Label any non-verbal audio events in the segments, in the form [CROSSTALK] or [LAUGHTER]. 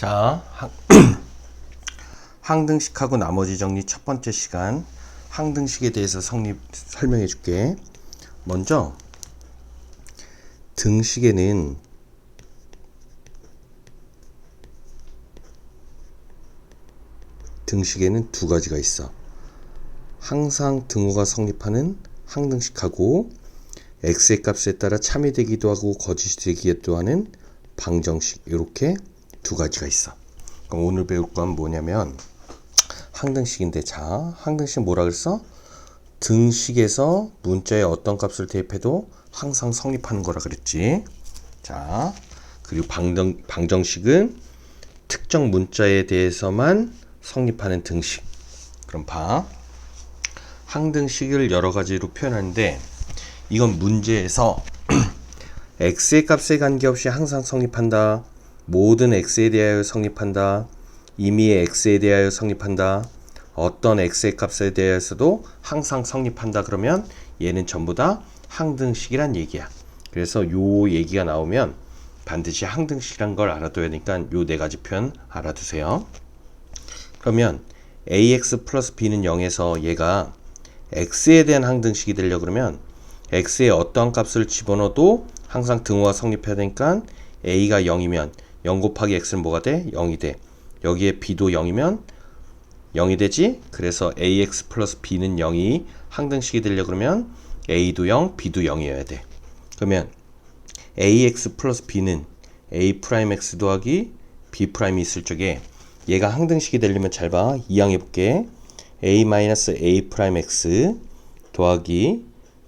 자, 항- [CLEARS THROAT] 항등식하고 나머지 정리 첫 번째 시간 항등식에 대해서 성립 설명해 줄게. 먼저 등식에는 등식에는 두 가지가 있어. 항상 등호가 성립하는 항등식하고 x의 값에 따라 참이 되기도 하고 거짓이 되기도 하는 방정식 이렇게 두 가지가 있어. 그럼 오늘 배울 건 뭐냐면 항등식인데 자 항등식 뭐라 그랬어? 등식에서 문자에 어떤 값을 대입해도 항상 성립하는 거라 그랬지. 자 그리고 방정 방정식은 특정 문자에 대해서만 성립하는 등식. 그럼 봐. 항등식을 여러 가지로 표현하는데 이건 문제에서 [CLEARS THROAT] x의 값에 관계없이 항상 성립한다. 모든 x에 대하여 성립한다. 임의의 x에 대하여 성립한다. 어떤 x의 값에 대해서도 항상 성립한다. 그러면 얘는 전부 다 항등식이란 얘기야. 그래서 요 얘기가 나오면 반드시 항등식이란 걸 알아둬야 되니까 요 네 가지 표현 알아두세요. 그러면 ax 플러스 b는 0에서 얘가 x에 대한 항등식이 되려 그러면 x의 어떠한 값을 집어넣어도 항상 등호가 성립해야 되니까 a가 0이면 0 곱하기 x는 뭐가 돼? 0이 돼. 여기에 b도 0이면 0이 되지? 그래서 ax 플러스 b는 0이 항등식이 되려 그러면 a도 0, b도 0이어야 돼. 그러면 ax 플러스 b는 a 프라임 x 더하기 b 프라임이 있을 적에 얘가 항등식이 되려면 잘 봐. 이항해 볼게. a 마이너스 a 프라임 x 더하기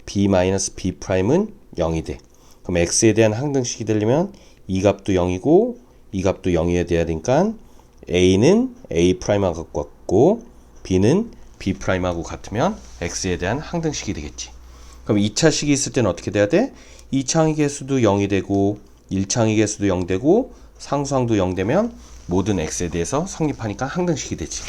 b 마이너스 b 프라임은 0이 돼. 그럼 x에 대한 항등식이 되려면 이 값도 0이고 이 값도 0이어야 돼야 되니까 a는 a 프라임하고 같고 b는 b 프라임하고 같으면 x에 대한 항등식이 되겠지. 그럼 2차 식이 있을 때는 어떻게 돼야 돼? 2차 항의 개수도 0이 되고 1차 항의 개수도 0 되고 상수항도 0 되면 모든 x에 대해서 성립하니까 항등식이 되지.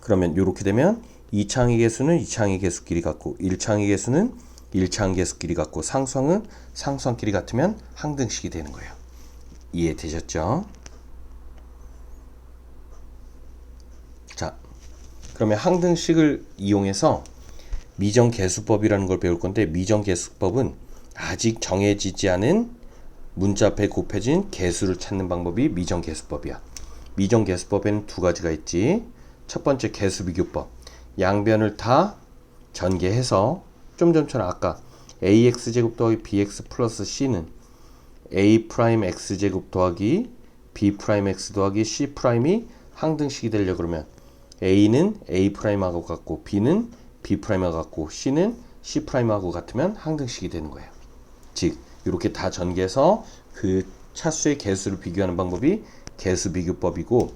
그러면 이렇게 되면 2차 항의 개수는 2차 항의 개수끼리 같고 1차 항의 개수는 1차 항의 개수끼리 같고 상수항은 상수항끼리 같으면 항등식이 되는 거예요. 이해되셨죠? 자, 그러면 항등식을 이용해서 미정계수법이라는 걸 배울 건데 미정계수법은 아직 정해지지 않은 문자 앞에 곱해진 개수를 찾는 방법이 미정계수법이야. 미정계수법에는 두 가지가 있지. 첫 번째 개수 비교법. 양변을 다 전개해서 좀 전처럼 아까 ax 제곱 더하기 bx 플러스 c는 a 프라임 x 제곱 더하기 b 프라임 x 더하기 c 프라임이 항등식이 되려 그러면 a는 a 프라임하고 같고 b는 b 프라임하고 같고 c는 c 프라임하고 같으면 항등식이 되는 거예요. 즉 이렇게 다 전개해서 그 차수의 개수를 비교하는 방법이 개수 비교법이고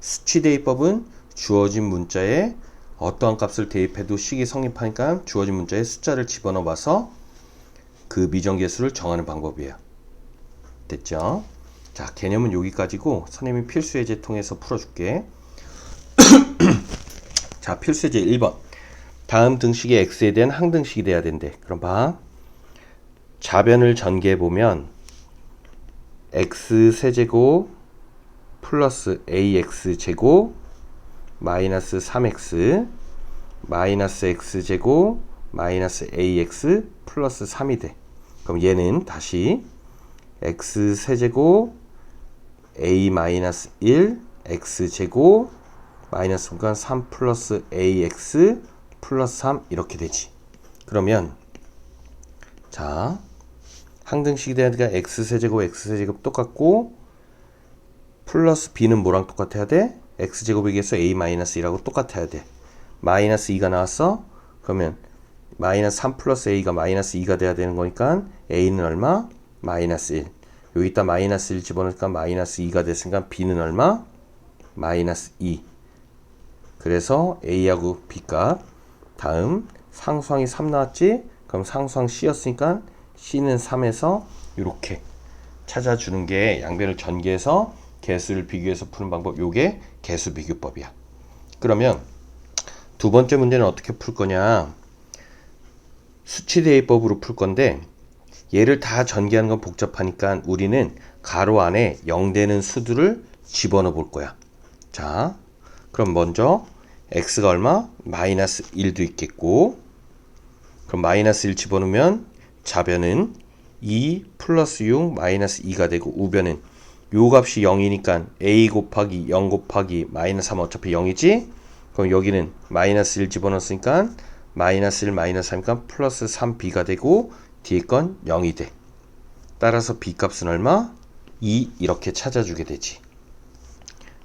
수치 대입법은 주어진 문자에 어떠한 값을 대입해도 식이 성립하니까 주어진 문자에 숫자를 집어넣어서 그 미정계수를 정하는 방법이에요. 됐죠? 자, 개념은 여기까지고 선생님이 필수 예제 통해서 풀어줄게. [CLEARS THROAT] 자, 필수 예제 1번. 다음 등식의 x에 대한 항등식이 돼야 된대. 그럼 봐. 자변을 전개해 보면 x 세제곱 플러스 ax 제곱 마이너스 3x 마이너스 x 제곱 마이너스 ax 플러스 3이 돼. 그럼 얘는 다시 x 세제곱 a 마이너스 1 x 제곱 마이너스 그러니까 3 플러스 ax 플러스 3 이렇게 되지. 그러면 자 항등식이 되니까 x 세제곱 x 세제곱 똑같고 플러스 b는 뭐랑 똑같아야 돼? X제곱에 비해서 a 마이너스 2라고 똑같아야 돼. 마이너스 2가 나왔어? 그러면 마이너스 3 플러스 a가 마이너스 2가 돼야 되는 거니까 a는 얼마? 마이너스 1. 여기다 마이너스 1 집어넣으니까 마이너스 2가 됐으니까 b는 얼마? 마이너스 2. 그래서 a하고 b 값 다음 상수항이 3 나왔지? 그럼 상수항 c였으니까 c는 3에서 이렇게 찾아주는 게 양변을 전개해서 개수를 비교해서 푸는 방법 요게 개수 비교법이야. 그러면 두 번째 문제는 어떻게 풀 거냐? 수치 대입법으로 풀 건데 얘를 다 전개하는 건 복잡하니까 우리는 가로 안에 0 되는 수들을 집어넣어 볼 거야. 자, 그럼 먼저 x가 얼마? 마이너스 1도 있겠고 그럼 마이너스 1 집어넣으면 좌변은 2 플러스 6 마이너스 2가 되고 우변은 요 값이 0이니까 a 곱하기 0 곱하기 마이너스 3 어차피 0이지? 그럼 여기는 마이너스 1 집어넣었으니까 마이너스 1 마이너스 3이니까 플러스 3b가 되고 뒤에 건 0이 돼. 따라서 b 값은 얼마? 2 이렇게 찾아주게 되지.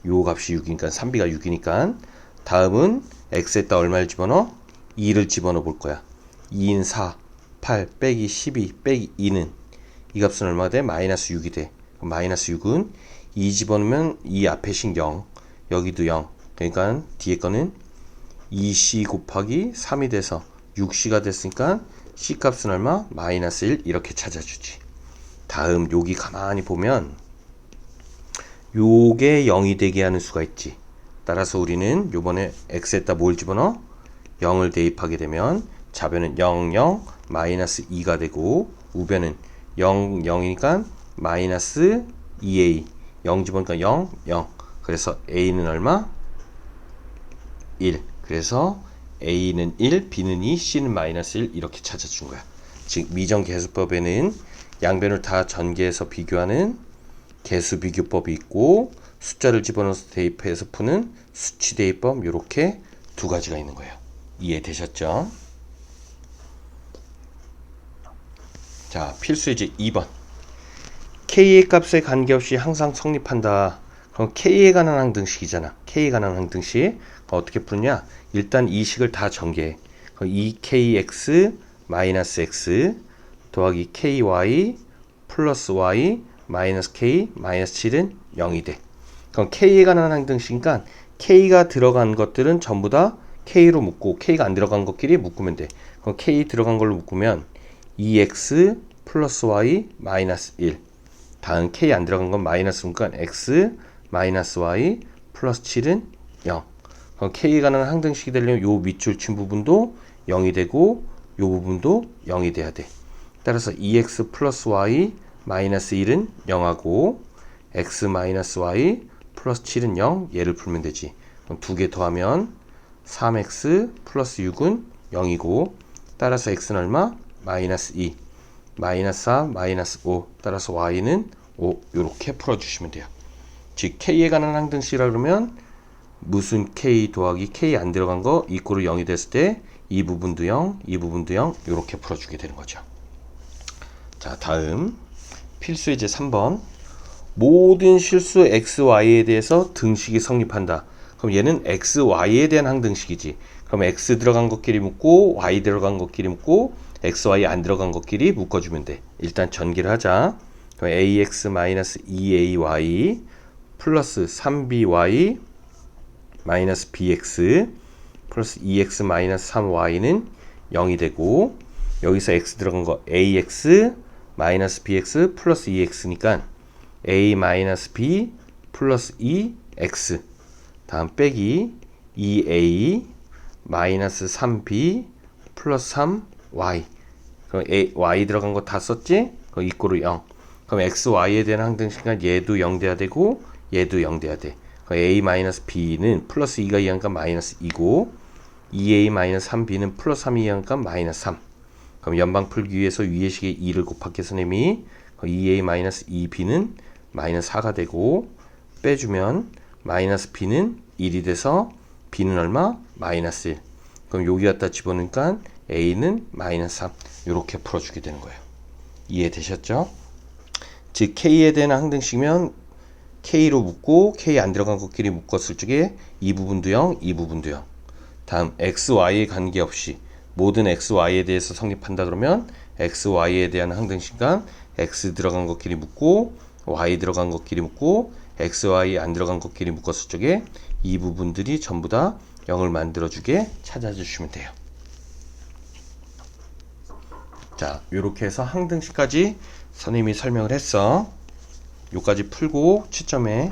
요 값이 6이니까 3b가 6이니까 다음은 x에다 얼마를 집어넣어? 2를 집어넣어 볼 거야. 2인 4, 8 빼기 12 빼기 2는 이 값은 얼마 돼? 마이너스 6이 돼. 마이너스 6은 2 집어넣으면 이 앞에 신 0, 여기도 0. 그러니까 뒤에 거는 2c 곱하기 3이 돼서 6c가 됐으니까 c 값은 얼마? 마이너스 1 이렇게 찾아주지. 다음 여기 가만히 보면 요게 0이 되게 하는 수가 있지. 따라서 우리는 요번에 x에다 뭘 집어넣어? 0을 대입하게 되면 좌변은 0, 0, 마이너스 2가 되고 우변은 0, 0이니까 마이너스 2a 0 집어넣으니까 0, 0 그래서 a는 얼마? 1 그래서 a는 1, b는 2, c는 마이너스 1 이렇게 찾아준 거야 즉 미정 계수법에는 양변을 다 전개해서 비교하는 개수 비교법이 있고 숫자를 집어넣어서 대입해서 푸는 수치 대입법 이렇게 두 가지가 있는 거예요. 이해되셨죠? 자, 필수 이제 2번. K의 값에 관계없이 항상 성립한다. 그럼 K에 관한 항등식이잖아. K에 관한 항등식. 어떻게 푸느냐? 일단 이 식을 다 전개해. 2KX 마이너스 X 더하기 KY 플러스 Y 마이너스 K 마이너스 7은 0이 돼. 그럼 K에 관한 항등식이니까 K가 들어간 것들은 전부 다 K로 묶고 K가 안 들어간 것끼리 묶으면 돼. 그럼 K 들어간 걸로 묶으면 2X 플러스 Y 마이너스 1 다음 K 안 들어간 건 마이너스 그러니까 X 마이너스 Y 플러스 7은 0 그럼 K에 관한 항등식이 되려면 요 밑줄 친 부분도 0이 되고 요 부분도 0이 돼야 돼. 따라서 2x 플러스 y 마이너스 1은 0하고 x 마이너스 y 플러스 7은 0 얘를 풀면 되지. 그럼 두 개 더하면 3x 플러스 6은 0이고 따라서 x는 얼마? 마이너스 2 마이너스 4 마이너스 5 따라서 y는 5 이렇게 풀어주시면 돼요. 즉 k에 관한 항등식이라 그러면 무슨 k 더하기 k 안 들어간 거 이꼬르 0이 됐을 때 이 부분도 0, 이 부분도 0 이렇게 풀어주게 되는 거죠. 자 다음 필수 이제 3번 모든 실수 x, y에 대해서 등식이 성립한다. 그럼 얘는 x, y에 대한 항등식이지. 그럼 x 들어간 것끼리 묶고 y 들어간 것끼리 묶고 x, y 안 들어간 것끼리 묶어주면 돼. 일단 전개를 하자. 그럼 ax 2ay 플러스 3by 마이너스 bx 플러스 2x 마이너스 3y는 0이 되고 여기서 x 들어간 거 ax 마이너스 bx 플러스 2x니까 a 마이너스 b 플러스 2x 다음 빼기 2a 마이너스 3b 플러스 3y 그럼 a, y 들어간 거 다 썼지? 그럼 이꼬르 0 그럼 x, y에 대한 항등식은 얘도 0 돼야 되고 얘도 0 돼야 돼. 그럼 a 마이너스 b는 플러스 2가 이하니까 마이너스 2고 2a 마이너스 3b는 플러스 3이 이하니까 마이너스 3 그럼 연방 풀기 위해서 위의 식에 2를 곱할게 선생님이 2a 마이너스 2b는 마이너스 4가 되고 빼주면 마이너스 b는 1이 돼서 b는 얼마? 마이너스 1 그럼 여기 갖다 집어넣으니까 a는 마이너스 3 이렇게 풀어주게 되는 거예요 이해되셨죠? 즉 k에 대한 항등식이면 k로 묶고 k 안 들어간 것끼리 묶었을 적에 이 부분도 0, 이 부분도 0 다음 x, y에 관계없이 모든 x, y에 대해서 성립한다 그러면 x, y에 대한 항등식 간 x 들어간 것끼리 묶고 y 들어간 것끼리 묶고 x, y 안 들어간 것끼리 묶었을 적에 이 부분들이 전부 다 0을 만들어주게 찾아주시면 돼요. 자, 이렇게 해서 항등식까지 선생님이 설명을 했어. 요까지 풀고 취점해.